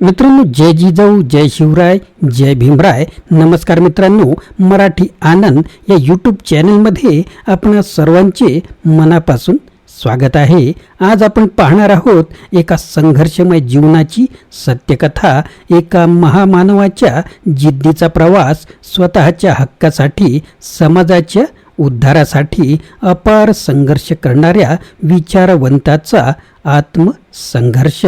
मित्रांनो जय जिजाऊ जय शिवराय जय भीमराय. नमस्कार मित्रांनो मराठी आनंद या यूट्यूब चॅनलमध्ये आपण सर्वांचे मनापासून स्वागत आहे. आज आपण पाहणार आहोत एका संघर्षमय जीवनाची सत्यकथा एका महामानवाच्या जिद्दीचा प्रवास स्वतःच्या हक्कासाठी समाजाच्या उद्धारासाठी अपार संघर्ष करणाऱ्या विचारवंताचा आत्मसंघर्ष.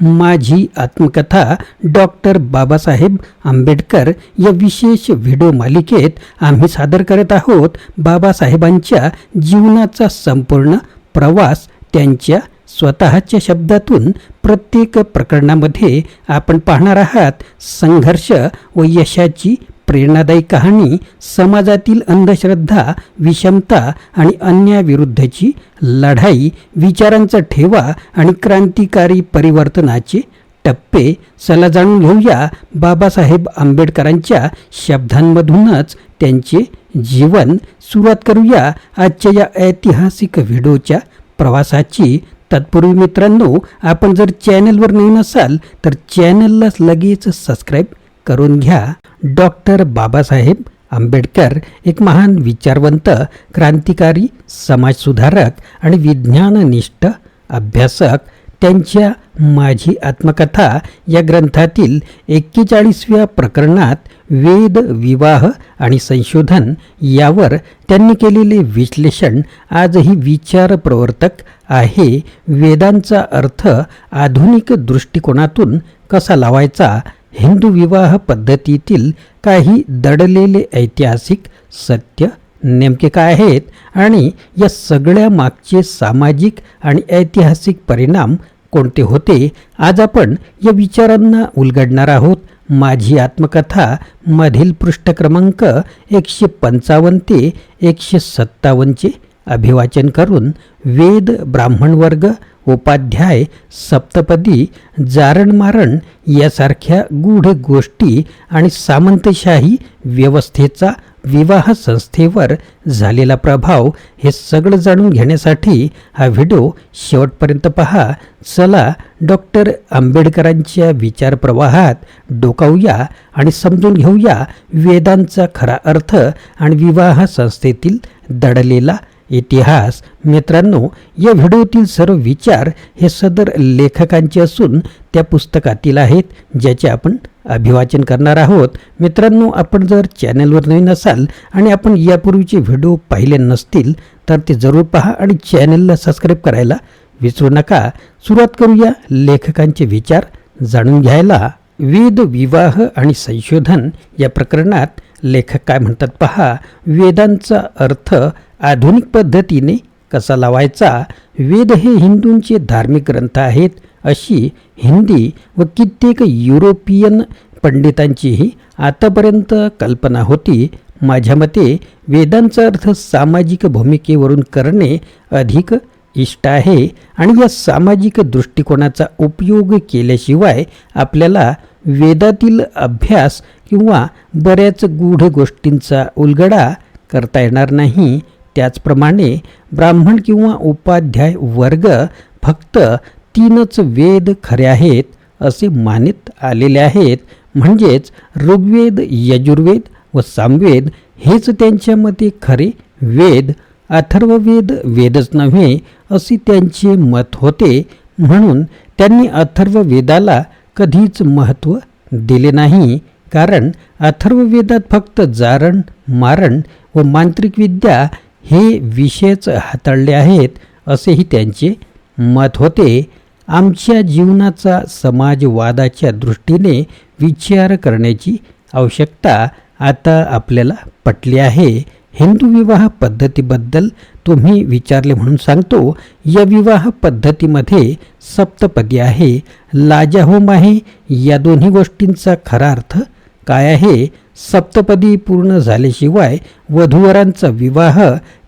माझी आत्मकथा डॉक्टर बाबासाहेब आंबेडकर या विशेष व्हिडिओ मालिकेत आम्ही सादर करत आहोत. बाबासाहेबांच्या जीवनाचा संपूर्ण प्रवास त्यांच्या स्वतःच्या शब्दातून प्रत्येक प्रकरणामध्ये आपण पाहणार आहात. संघर्ष व यशाची प्रेरणादायी कहाणी समाजातील अंधश्रद्धा विषमता आणि अन्याविरुद्धची लढाई विचारांचा ठेवा आणि क्रांतिकारी परिवर्तनाचे टप्पे चला जाणून घेऊया बाबासाहेब आंबेडकरांच्या शब्दांमधूनच त्यांचे जीवन. सुरुवात करूया आजच्या या ऐतिहासिक व्हिडिओच्या प्रवासाची. तत्पूर्वी मित्रांनो आपण जर चॅनलवर नवीन असाल तर चॅनलला लगेच सबस्क्राईब करून घ्या. डॉक्टर बाबासाहेब आंबेडकर एक महान विचारवंत क्रांतिकारी समाजसुधारक आणि विज्ञाननिष्ठ अभ्यासक. त्यांच्या माझी आत्मकथा या ग्रंथातील एक्केचाळीसव्या प्रकरणात वेद विवाह आणि संशोधन यावर त्यांनी केलेले विश्लेषण आजही विचार प्रवर्तक आहे. वेदांचा अर्थ आधुनिक दृष्टिकोनातून कसा लावायचा हिंदू विवाह पद्धतीतील काही दडलेले ऐतिहासिक सत्य नेमके काय आहेत आणि या सगळ्या मागचे सामाजिक आणि ऐतिहासिक परिणाम कोणते होते आज आपण या विचारांना उलगडणार आहोत. माझी आत्मकथा मधील पृष्ठक्रमांक एकशे पंचावन्न ते एकशे सत्तावन्नचे अभिवाचन करून वेद ब्राह्मण वर्ग उपाध्याय सप्तपदी जारणमारण यासारख्या गूढ गोष्टी आणि सामंतशाही व्यवस्थेचा विवाह संस्थेवर झालेला प्रभाव हे सगळं जाणून घेण्यासाठी हा व्हिडिओ शेवटपर्यंत पहा. चला डॉक्टर आंबेडकरांच्या विचारप्रवाहात डोकावूया आणि समजून घेऊया वेदांचा खरा अर्थ आणि विवाह संस्थेतील दडलेला इतिहास मित्रांनो या व्हिडिओतील सर्व विचार हे सदर लेखकांचे असून त्या पुस्तकातील आहेत ज्याचे आपण अभिवाचन करणार आहोत. मित्रांनो आपण जर चॅनलवर नवीन असाल आणि आपण यापूर्वीचे व्हिडिओ पाहिले नसतील तर ते जरूर पहा आणि चॅनलला सबस्क्राईब करायला विसरू नका. सुरुवात करूया लेखकांचे विचार जाणून घ्यायला. वेद विवाह आणि संशोधन या प्रकरणात लेखक काय म्हणतात पहा? वेदांचा अर्थ आधुनिक पद्धतीने कसा लावायचा? वेद हे हिंदूंचे धार्मिक ग्रंथ आहेत अशी हिंदी व कित्येक युरोपियन पंडितांचीही आतापर्यंत कल्पना होती. माझ्या मते वेदांचा अर्थ सामाजिक भूमिकेवरून करणे अधिक इष्ट आहे आणि या सामाजिक दृष्टिकोनाचा उपयोग केल्याशिवाय आपल्याला वेदातील अभ्यास किंवा बऱ्याच गूढ गोष्टींचा उलगडा करता येणार नाही. त्याचप्रमाणे ब्राह्मण किंवा उपाध्याय वर्ग फक्त तीनच वेद खरे आहेत असे मानित आलेले आहेत. म्हणजेच ऋग्वेद यजुर्वेद व सामवेद हेच त्यांच्या मते खरे वेद. अथर्ववेद वेदच नव्हे असे त्यांचे मत होते. म्हणून त्यांनी अथर्ववेदाला कधीच महत्त्व दिले नाही. कारण अथर्ववेदात फक्त जारण मारण व मांत्रिक विद्या हे विषयच हाताळले आहेत असेही त्यांचे मत होते. आमच्या जीवनाचा समाजवादाच्या दृष्टीने विचार करण्याची आवश्यकता आता आपल्याला पटली आहे. हिंदू विवाह पद्धतीबद्दल तुम्ही विचारले म्हणून सांगतो या विवाह पद्धतीमध्ये सप्तपदी आहे. लाजाहोम आहे या दोन्ही गोष्टींचा खरा अर्थ काय आहे? सप्तपदी पूर्ण झाल्याशिवाय वधूवरांचा विवाह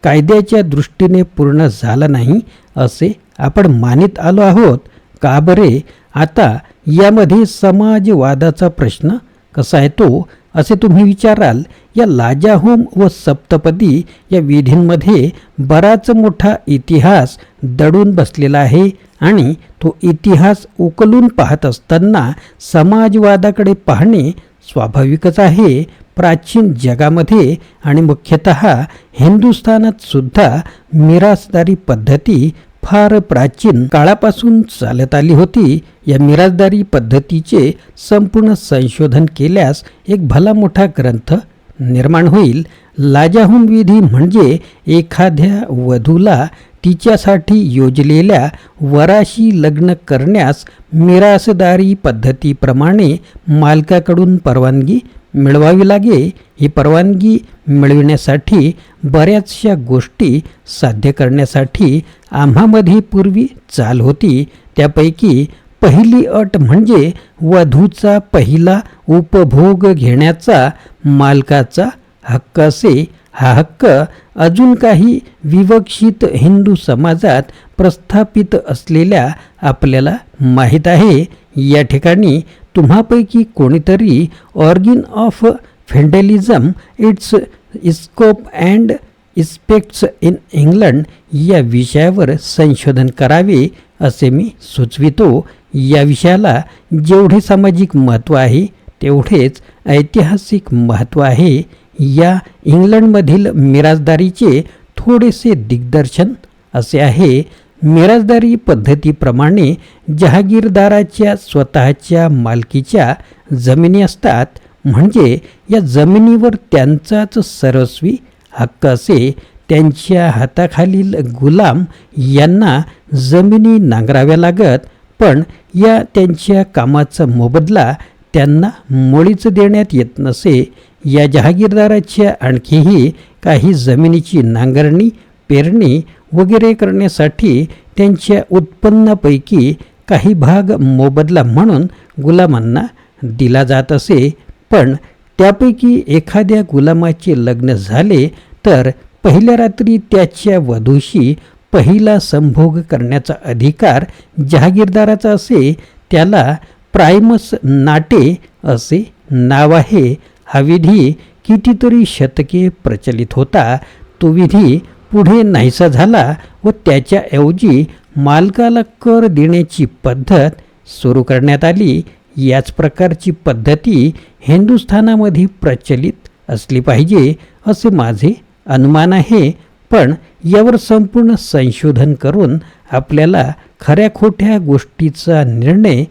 कायद्याच्या दृष्टीने पूर्ण झाला नाही असे आपण मानित आलो आहोत. का बरे? आता यामध्ये समाजवादाचा प्रश्न कसा येतो असे तुम्ही विचाराल या लाजाहोम व सप्तपदी या विधींमध्ये बराच मोठा इतिहास दडून बसलेला आहे आणि तो इतिहास उकलून पाहत असताना समाजवादाकडे पाहणे स्वाभाविकच आहे. प्राचीन जगामध्ये आणि मुख्यतः हिंदुस्थानात सुद्धा मिरासदारी पद्धती फार प्राचीन काळापासून चालत आली होती. या मिराजदारी पद्धतीचे संपूर्ण संशोधन केल्यास एक भला मोठा ग्रंथ निर्माण होईल. लाजाहुम विधी म्हणजे एखाद्या वधूला तिच्यासाठी योजलेल्या वराशी लग्न करण्यास मिरासदारी पद्धतीप्रमाणे मालकाकडून परवानगी मिळवावी लागे. ही परवानगी मिळविण्यासाठी बऱ्याचशा गोष्टी साध्य करण्यासाठी आम्हामध्ये पूर्वी चाल होती. त्यापैकी पहिली अट म्हणजे वधूचा पहिला उपभोग घेण्याचा मालकाचा हक्क असे हा हक्क अजून काही विवक्षित हिंदू समाजात प्रस्थापित असलेल्या आपल्याला माहीत आहे. या ठिकाणी तुम्हापैकी कोणीतरी origin of feudalism it's scope and aspects in England या विषयावर संशोधन करावे असे मी सुचवितो. या विषयाला जेवढे सामाजिक महत्त्व आहे तेवढेच ऐतिहासिक महत्त्व आहे. या इंग्लंडमधील मिराजदारीचे थोडेसे दिग्दर्शन असे आहे. मिराजदारी पद्धतीप्रमाणे जहागीरदाराच्या स्वतःच्या मालकीच्या जमिनी असतात. म्हणजे या जमिनीवर त्यांचाच सर्वस्वी हक्क असे. त्यांच्या हाताखालील गुलाम यांना जमिनी नांगराव्या लागत पण या त्यांच्या कामाचा मोबदला त्यांना मुळीच देण्यात येत नसे या जहागीरदाराच्या आणखीही काही जमिनीची नांगरणी पेरणी वगैरे करण्यासाठी त्यांच्या उत्पन्नापैकी काही भाग मोबदला म्हणून गुलामांना दिला जात असे. पण त्यापैकी एखाद्या गुलामाचे लग्न झाले तर पहिल्या रात्री त्याच्या वधूशी पहिला संभोग करण्याचा अधिकार जहागीरदाराचा असे. त्याला प्रायमस नाटे असे नाव आहे. हा विधी कितीतरी शतके प्रचलित होता. तो विधी पुढे नाहीसा झाला व त्याच्याऐवजी मालकाला कर देण्याची पद्धत सुरू करण्यात आली. याच प्रकारची पद्धती हिंदुस्थानामध्ये प्रचलित असली पाहिजे असे माझे अनुमान आहे. पण यावर संपूर्ण संशोधन करून आपल्याला खऱ्या खोट्या गोष्टीचा निर्णय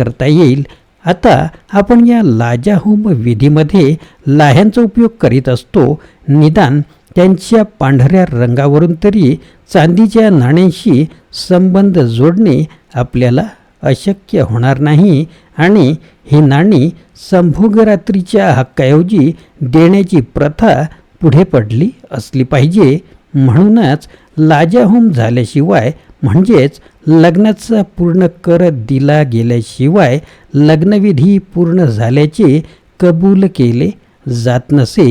करता येईल. आता आपण या लाजाहोम विधीमध्ये लाह्यांचा उपयोग करीत असतो. निदान त्यांच्या पांढऱ्या रंगावरून तरी चांदीच्या नाण्यांशी संबंध जोडणे आपल्याला अशक्य होणार नाही आणि ही नाणी संभोगरात्रीच्या हक्काऐवजी देण्याची प्रथा पुढे पडली असली पाहिजे. म्हणूनच लाजाहूम झाल्याशिवाय म्हणजेच लग्नाचा पूर्ण कर दिला गेल्याशिवाय लग्नविधी पूर्ण झाल्याचे कबूल केले जात नसे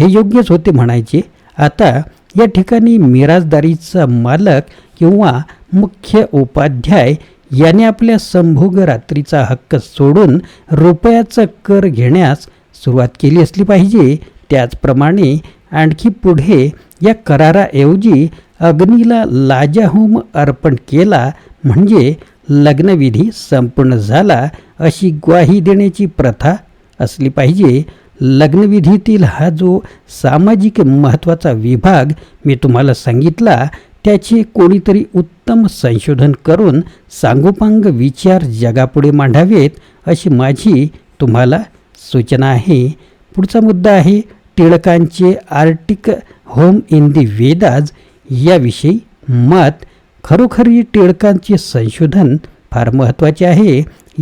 हे योग्यच होते म्हणायचे. आता या ठिकाणी मिराजदारीचा मालक किंवा मुख्य उपाध्याय याने आपल्या संभोग रात्रीचा हक्क सोडून रुपयाचा कर घेण्यास सुरुवात केली असली पाहिजे. त्याचप्रमाणे आणखी पुढे या कराराऐवजी अग्नीला लाजाहोम अर्पण केला म्हणजे लग्नविधी संपूर्ण झाला अशी ग्वाही देण्याची प्रथा असली पाहिजे. लग्नविधीतील हा जो सामाजिक महत्त्वाचा विभाग मी तुम्हाला सांगितला त्याचे कोणीतरी उत्तम संशोधन करून सांगोपांग विचार जगापुढे मांडावेत अशी माझी तुम्हाला सूचना आहे. पुढचा मुद्दा आहे टिळकांचे Arctic home in the Vedas याविषयी मत खरोखरी टिळकांचे संशोधन फार महत्त्वाचे आहे.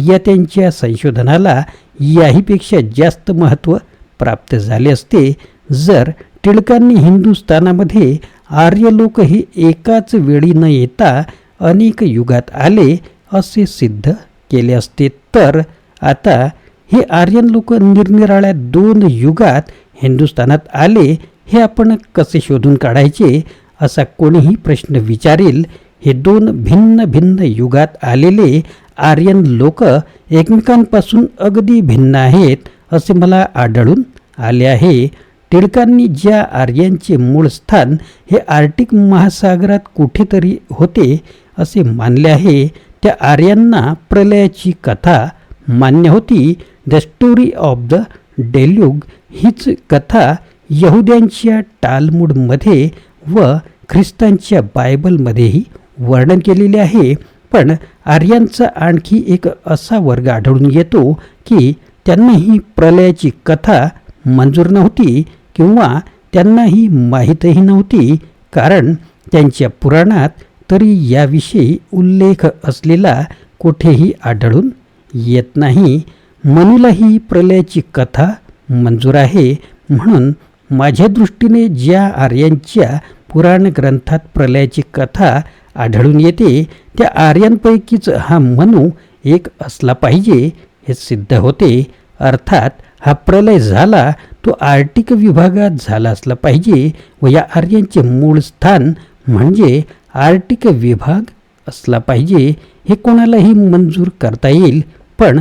या त्यांच्या संशोधनाला याहीपेक्षा जास्त महत्त्व प्राप्त झाले असते. जर टिळकांनी हिंदुस्थानामध्ये आर्य लोक हे एकाच वेळी न येता अनेक युगात आले असे सिद्ध केले असते तर आता हे आर्यन लोक निरनिराळ्या दोन युगात हिंदुस्थानात आले हे आपण कसे शोधून काढायचे? असा कोणीही प्रश्न विचारेल हे दोन भिन्न भिन्न युगात आलेले आर्यन लोक एकमेकांपासून अगदी भिन्न आहेत असे मला आढळून आले आहे. टिळकांनी ज्या आर्यांचे मूळ स्थान हे आर्टिक महासागरात कुठेतरी होते असे मानले आहे. त्या आर्यांना प्रलयाची कथा मान्य होती. The story of the deluge हीच कथा यहुद्यांच्या टालमूडमध्ये व ख्रिस्तांच्या बायबलमध्येही वर्णन केलेले आहे. पण आर्यांचा आणखी एक असा वर्ग आढळून येतो की त्यांना ही प्रलयाची कथा मंजूर नव्हती किंवा त्यांना ही माहीतही नव्हती. कारण त्यांच्या पुराणात तरी याविषयी उल्लेख असलेला कुठेही आढळून येत नाही. मनूला ही प्रलयाची कथा मंजूर आहे. म्हणून माझ्या दृष्टीने ज्या आर्यांच्या पुराण ग्रंथात प्रलयाची कथा आढळून येते त्या आर्यांपैकीच हा मनू एक असला पाहिजे हे सिद्ध होते. अर्थात हा प्रलय झाला तो आर्टिक विभागात झाला असला पाहिजे व या आर्यांचे मूळ स्थान म्हणजे आर्टिक विभाग असला पाहिजे हे कोणालाही मंजूर करता येईल. पण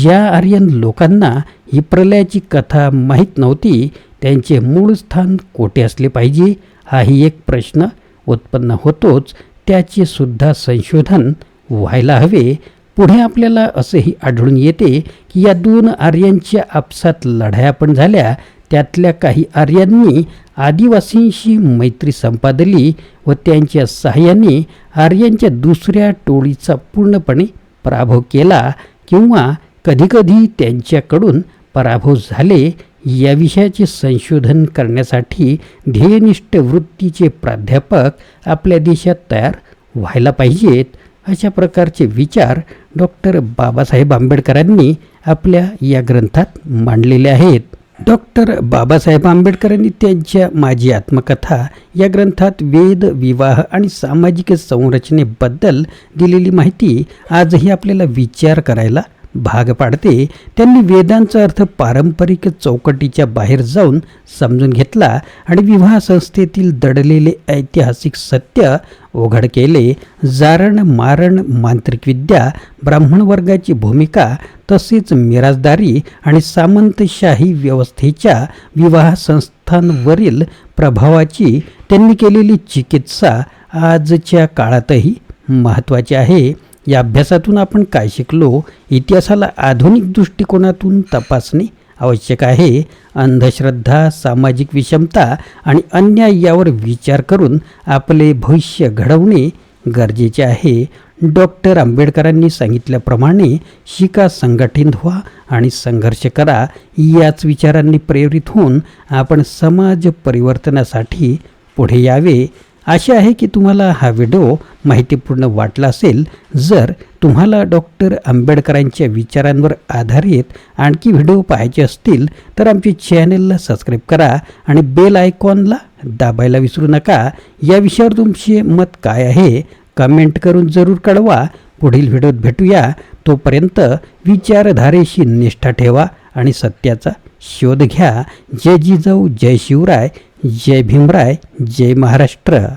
ज्या आर्यन लोकांना ही प्रलयाची कथा माहीत नव्हती त्यांचे मूळ स्थान कोठे असले पाहिजे? हाही एक प्रश्न उत्पन्न होतोच. त्याचे सुद्धा संशोधन व्हायला हवे. पुढे आपल्याला असंही आढळून येते की या दोन आर्यांच्या आपसात लढाया पण झाल्या. त्यातल्या काही आर्यांनी आदिवासींशी मैत्री संपादली व त्यांच्या सहाय्याने आर्यांच्या दुसऱ्या टोळीचा पूर्णपणे पराभव केला किंवा कधीकधी त्यांच्याकडून पराभव झाले या विषयाचे संशोधन करण्यासाठी ध्येयनिष्ठ वृत्तीचे प्राध्यापक आपल्या देशात तयार व्हायला पाहिजेत अशा प्रकारचे विचार डॉक्टर बाबासाहेब आंबेडकरांनी आपल्या या ग्रंथात मांडलेले आहेत. डॉक्टर बाबासाहेब आंबेडकरांनी त्यांच्या माझी आत्मकथा या ग्रंथात वेद विवाह आणि सामाजिक संरचनेबद्दल दिलेली माहिती आजही आपल्याला विचार करायला भाग पाडते त्यांनी वेदांचा अर्थ पारंपरिक चौकटीच्या बाहेर जाऊन समजून घेतला आणि विवाह संस्थेतील दडलेले ऐतिहासिक सत्य उघड केले. जारण मारण मांत्रिकविद्या ब्राह्मण वर्गाची भूमिका तसेच मिराजदारी आणि सामंतशाही व्यवस्थेच्या विवाह संस्थांवरील प्रभावाची त्यांनी केलेली चिकित्सा आजच्या काळातही महत्त्वाची आहे. या अभ्यासातून आपण काय शिकलो? इतिहासाला आधुनिक दृष्टिकोनातून तपासणे आवश्यक आहे. अंधश्रद्धा सामाजिक विषमता आणि अन्याय यावर विचार करून आपले भविष्य घडवणे गरजेचे आहे. डॉक्टर आंबेडकरांनी सांगितल्याप्रमाणे शिका संघटित व्हा आणि संघर्ष करा. याच विचारांनी प्रेरित होऊन आपण समाज परिवर्तनासाठी पुढे यावे. आशा आहे की तुम्हाला हा व्हिडिओ माहितीपूर्ण वाटला असेल. जर तुम्हाला डॉक्टर आंबेडकरांच्या विचारांवर आधारित आणखी व्हिडिओ पाहायचे असतील तर आमच्या चॅनलला सबस्क्राईब करा आणि बेल आयकॉनला दाबायला विसरू नका. या विषयावर तुमचे मत काय आहे कमेंट करून जरूर कळवा. पुढील व्हिडिओत भेटूया. तोपर्यंत विचारधारेशी निष्ठा ठेवा आणि सत्याचा शोध घ्या. जय जिजाऊ जय शिवराय. जय भीमराय जय महाराष्ट्र.